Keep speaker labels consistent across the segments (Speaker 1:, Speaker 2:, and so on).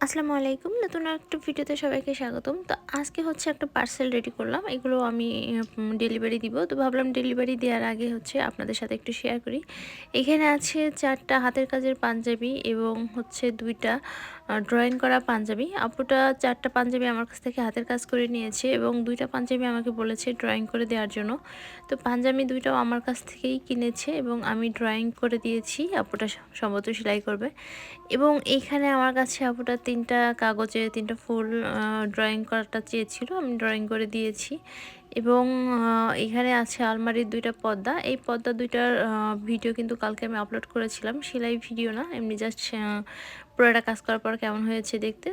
Speaker 1: আসসালামু আলাইকুম। নতুন একটা ভিডিওতে সবাইকে স্বাগতম। তো আজকে হচ্ছে একটা পার্সেল রেডি করলাম। এগুলো আমি ডেলিভারি দিব। তো ভাবলাম ডেলিভারি দেওয়ার আগে হচ্ছে আপনাদের সাথে একটু শেয়ার করি। এখানে আছে চারটা হাতের কাজের পাঞ্জাবি এবং হচ্ছে দুইটা ড্রয়িং করা পাঞ্জাবি। আপুটা চারটা পাঞ্জাবি আমার কাছ থেকে হাতের কাজ করে নিয়েছে এবং দুইটা পাঞ্জাবি আমাকে বলেছে ড্রয়িং করে দেওয়ার জন্য। তো পাঞ্জাবি দুইটাও আমার কাছ থেকেই কিনেছে এবং আমি ড্রয়িং করে দিয়েছি। আপুটা সম্ভবত সেলাই করবে। এবং এইখানে আমার কাছে আপুটা তিনটা কাগজে, তিনটা ফুল ড্রয়িং করাটা চেয়েছিল, আমি ড্রয়িং করে দিয়েছি। এবং এখানে আছে আলমারির দুইটা পর্দা। এই পর্দা দুইটার ভিডিও কিন্তু কালকে আমি আপলোড করেছিলাম। সেলাই ভিডিও না, এমনি জাস্ট পুরোটা কাজ করার পর কেমন হয়েছে দেখতে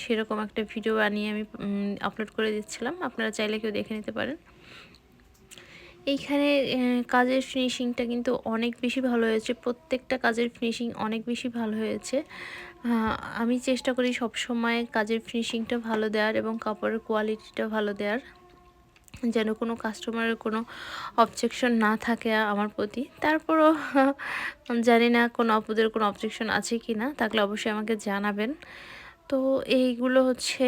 Speaker 1: সেরকম একটা ভিডিও বানিয়ে আমি আপলোড করে দিচ্ছিলাম। আপনারা চাইলে কেউ দেখে নিতে পারেন। এইখানে কাজের ফিনিশিংটা কিন্তু অনেক বেশি ভালো হয়েছে। প্রত্যেকটা কাজের ফিনিশিং অনেক বেশি ভালো হয়েছে। আমি চেষ্টা করি সব সময় কাজের ফিনিশিংটা ভালো দেওয়ার এবং কাপড়ের কোয়ালিটিটা ভালো দেওয়ার। যেন কোনো কাস্টমারের কোনো অবজেকশন না থাকে আমার প্রতি। তারপরও, জানি না কোনো অপুদের কোনো অবজেকশন আছে কি না থাকলে অবশ্যই আমাকে জানাবেন। তো এইগুলো হচ্ছে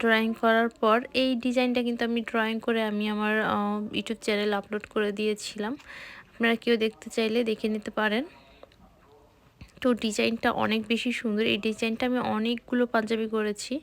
Speaker 1: ড্রয়িং করার পর এই ডিজাইনটা কিন্তু আমি ড্রয়িং করে আমি আমার ইউটিউব চ্যানেল আপলোড করে দিয়েছিলাম। আপনারা কেউ দেখতে চাইলে দেখে নিতে পারেন। তো ডিজাইনটা অনেক বেশি সুন্দর। এই ডিজাইনটা আমি অনেকগুলো পাঞ্জাবি করেছি।